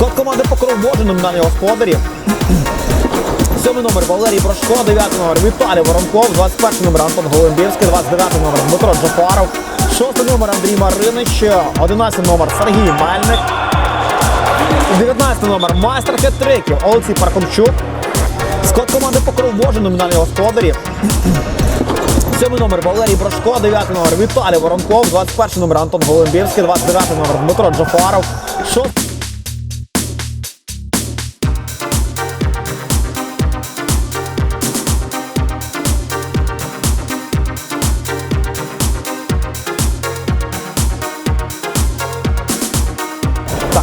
Код команди Покров Божий, номінальні господарі. Сьомий номер. Валерій Прошко, 9 номер. Віталій Воронков, 21 номер. Антон Голимбірський, 29 номер. Дмитро Джафаров, шостий номер. Андрій Маринич, 11 номер. Сергій Мельник, 19 номер. Майстер хеттриків. Олексій Пархомчук. Скот команди Покров Божий, номінальні господарі. Сьомий номер. Валерій Брошко, 9 номер. Віталій Воронков, 21 номер. Антон Голимбірський, 29 номер. Дмитро Джафаров, 6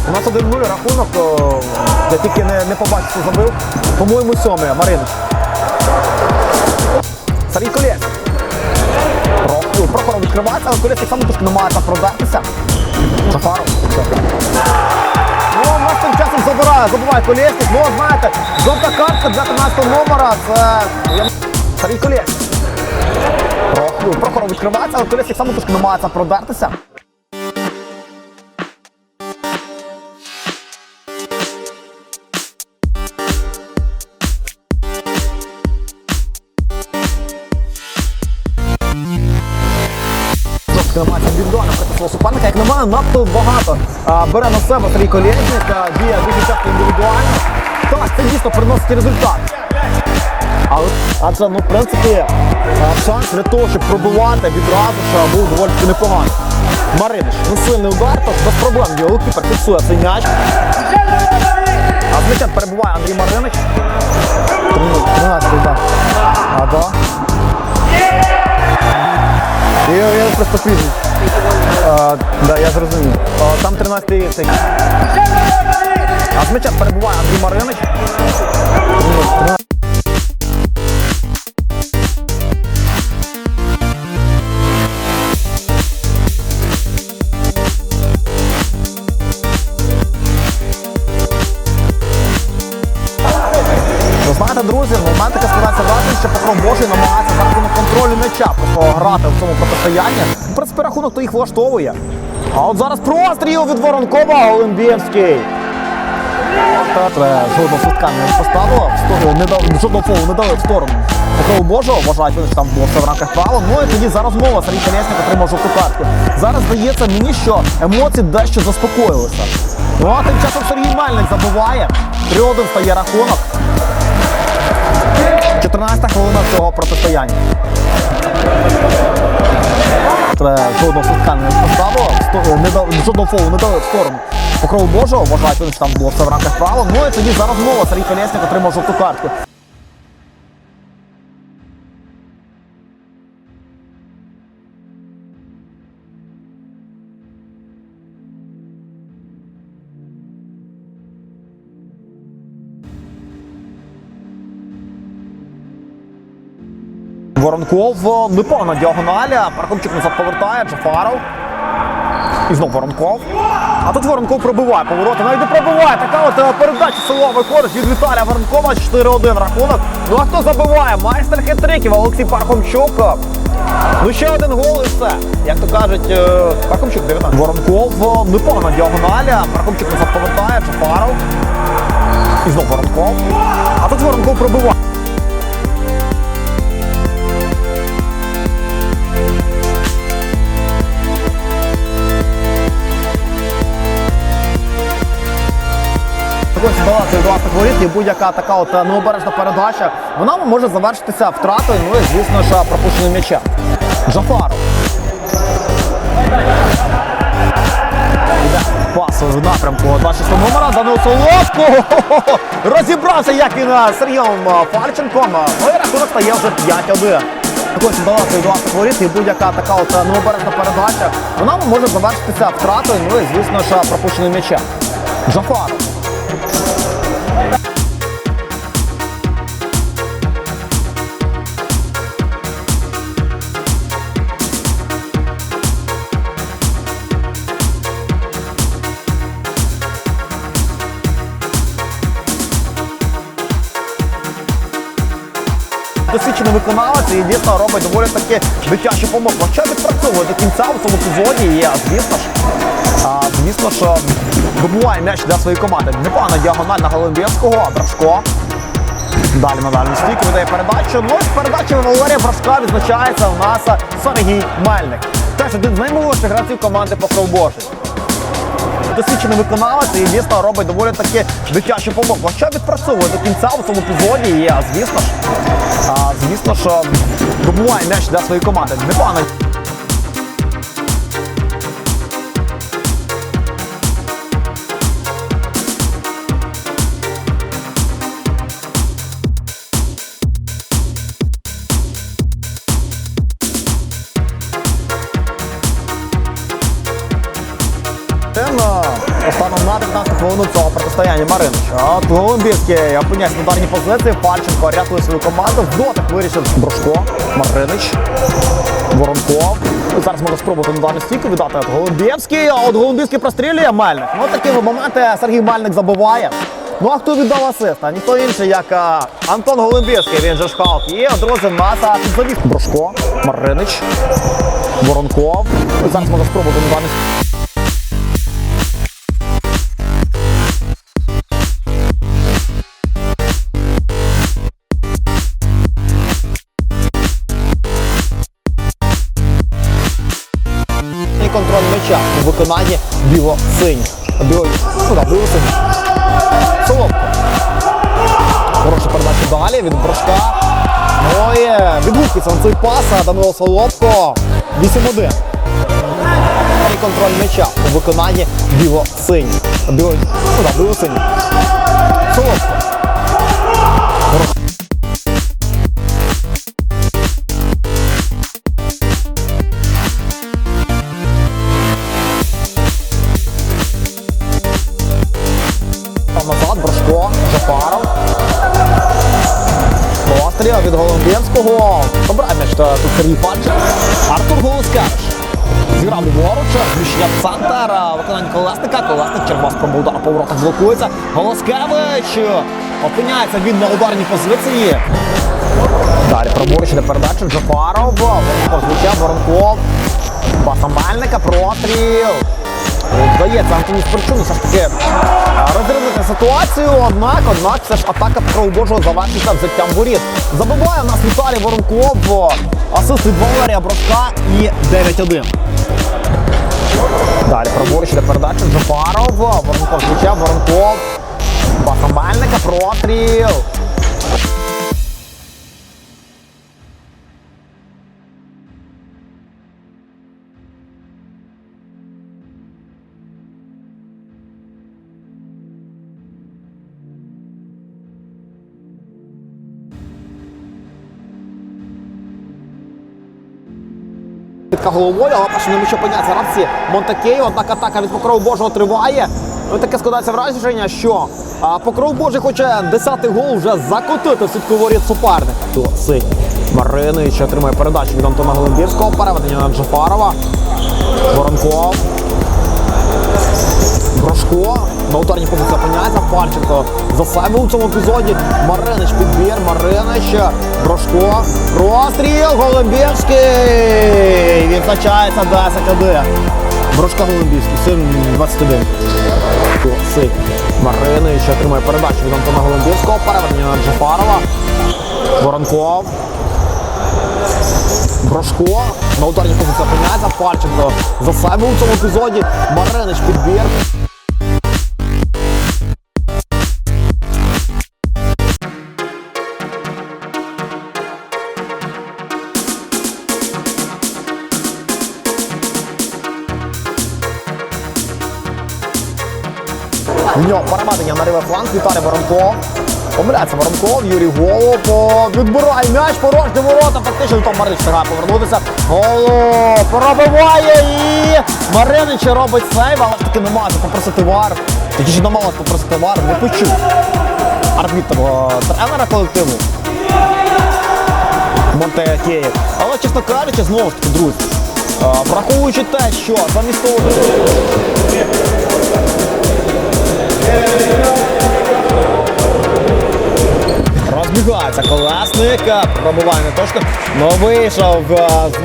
у нас 1-0 рахунок. Я тільки не, не побачив, що забив. По-моєму, сьомий, Маринич. Сергій Колєс. Про- Прохоров відкривається, але Колєс так само трошки намагається продатися. Шафаров. Ну, у нас тим часом забирає, забуває Колєсник. Ну, знаєте, жовта картка для 13 номера. Це Сергій Колєс. Про- Прохоров відкривається, але Колєс так само трошки намагається продатися. Суперника. Як на мене, надто багато а, бере на себе Сергій Колєснік, діє дуже часто індивідуально. Так, це дійсно приносить результат. Але адже, ну, в принципі, шанс для того, щоб пробивати відразу ж був доволі таки непоганий. Мариниш, ну сильний удар, тож без проблем його кіпер фіксує цей м'яч. А з м'ячем перебуває Андрій Маринич. 13 удар. А, да. Я, я просто пізно. Да, я зрозумів. А, там 13-й цей. А з м'яча перебуває Андрій Маринич. Знаєте, друзі, в момент таке складається враження, що Петро Божий намагається зараз на контролі м'яча просто грати в цьому протистоянні. В принципі, рахунок то їх влаштовує. А от зараз простріл від Воронкова Олимбєвський. Це жодного свистка не поставило, жодного фолу не дали в сторону. Петро Божого вважають, що там було все в рамках правил. Ну і тоді зараз мова Сергій Колєснік отримав жовту картку. Зараз здається мені, що емоції дещо заспокоїлися. Ну а тим часом Сергій Мельник забуває. 3-1 стає рахунок. 14 хвилина цього протистояння. Це жодного свистка не поставило, сто- не дав, жодного фолу не дали в сторону. Покрову Божого вважають, що там було все в рамках правил. Ну і тоді зараз мова Сергій Колєснік отримав жовту картку. Воронков непогана діагоналя. Пархомчик назад повертає, Джафаров. І знов Воронков. А тут Воронков пробиває повороти. Навіть не пробиває. Така от е, передача силова виходить від Віталія Воронкова. 4-1 рахунок. Ну а хто забиває? Майстер хитриків Олексій Пархомчук. Ну ще один гол і все. Як то кажуть, е, Пархомчук 19. Воронков е, непогана діагоналя. Пархомчик назад повертає, Джафаров. І знов Воронков. А тут Воронков пробиває. Від власних воріт і будь-яка така от е, необережна передача, вона може завершитися втратою, ну і звісно ж пропущеним м'ячем. Джафаров. Іде пас в напрямку 26 номера Данил Соловко. Розібрався, як він е, Сергієм е, Фальченком. Ну і рахунок стає вже 5-1. Також від власних воріт і будь-яка така от е, необережна передача, вона може завершитися втратою, ну і звісно ж пропущеним м'ячем. Джафаров. Досвідчений виконавець і дійсно робить доволі таки дитячу помилку. Що відпрацьовує до кінця у цьому епізоді є, звісно ж, а, звісно, що добуває м'яч для своєї команди. Непогана діагональ на Голембєвського, Брашко. Далі на дальню стійку видає передачу. Ну, з передачами Валерія Брашка відзначається у нас Сергій Мельник. Теж один з наймолодших гравців команди Покров Божий. Досвідчений виконавець і дійсно робить доволі таки дитячу помилку. Що відпрацьовує до кінця у цьому епізоді і, звісно ж, звісно, що добуває м'яч для своєї команди. Непогано. Маринич. Опиняється на ударній позиції. Пальченко рятує свою команду. В вирішив Брошко, Маринич, Воронков. Зараз можна спробувати на ударну стійку віддати от Голубівський. А от Голубівський прострілює Мельник. Ну такі моменти Сергій Мельник забиває. Ну а хто віддав асист? А ніхто інший, як а, Антон Голубівський, він же ж Халк. І друзі, маса підзавів. Брошко, Маринич, Воронков. Зараз можна спробувати на ударну стійку. Виконанні біло-синіх. Біло... Ну, да, біло-синіх. Соломко. Хороша передача далі від Брошка. Ну і відгукується на цей пас, Данило Солодко. 8-1. І контроль м'яча у виконанні біло-синіх. Біло... Ну, да, біло-синіх. Солодко. Там Сергій Панчик. Артур Голоскевич. Зіграв ліворуч, зміщення в виконання колесника, колесник, червас спроба удару по блокується. Голоскевич опиняється він на ударній позиції. Далі праворуч на передачу Джафаров, Воронков звучав, Воронков. Басамбальника, простріл. Вдається Антоні Спирчуну все ж таки е, розрядити ситуацію, однак, однак все ж атака Божого завершиться взяттям воріт. Забиває у нас Віталій Воронков, асист від Валерія Брошка і 9-1. Далі праворуч для передачі Джафаров, Воронков включав, Воронков, Паса Мельника, простріл. Головою, але перше не що поняття гравці Монтакею, однак атака від Покрову Божого триває. Ну, таке складається враження, що Покров Божий хоче 10-й гол вже закотити в сітку воріт суперник. То синій. Маринич отримує передачу від Антона Голубівського, переведення на Джафарова. Воронков. Брошко. На ударній позиції опиняється. Пальченко за себе у цьому епізоді. Маринич підбір. Маринич. Брошко. Простріл. Голубівський. Відзначається 10-1. Брошка Голубівський. Син 21. Син. Маринич отримує передачу від Антона Голубівського. Переведення на Джафарова. Воронков. Брошко на ударній позиції опиняється. Пальченко за себе у цьому епізоді. Маринич підбір. В нього переведення на лівий фланг. Віталій Воронков. Помиляється Воронков, Юрій Голуб. О, Відбирає м'яч, порожні ворота. Фактично там Маринич встигає повернутися. Голуб пробиває і Маринич робить сейв, але таки намагається попросити вар. Тоді ж намагалась попросити вар, не почув. Арбітр о, тренера колективу. Монтекеєв. Але, чесно кажучи, знову ж таки, друзі, е, враховуючи те, що замість того. Розбігається колесник, е, пробуває не точно, але вийшов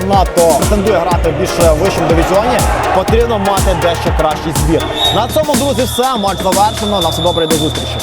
з НАТО. претендує грати в більш вищому дивізіоні. Потрібно мати дещо кращий збір. На цьому, друзі, все. Матч завершено. На все добре, до зустрічі.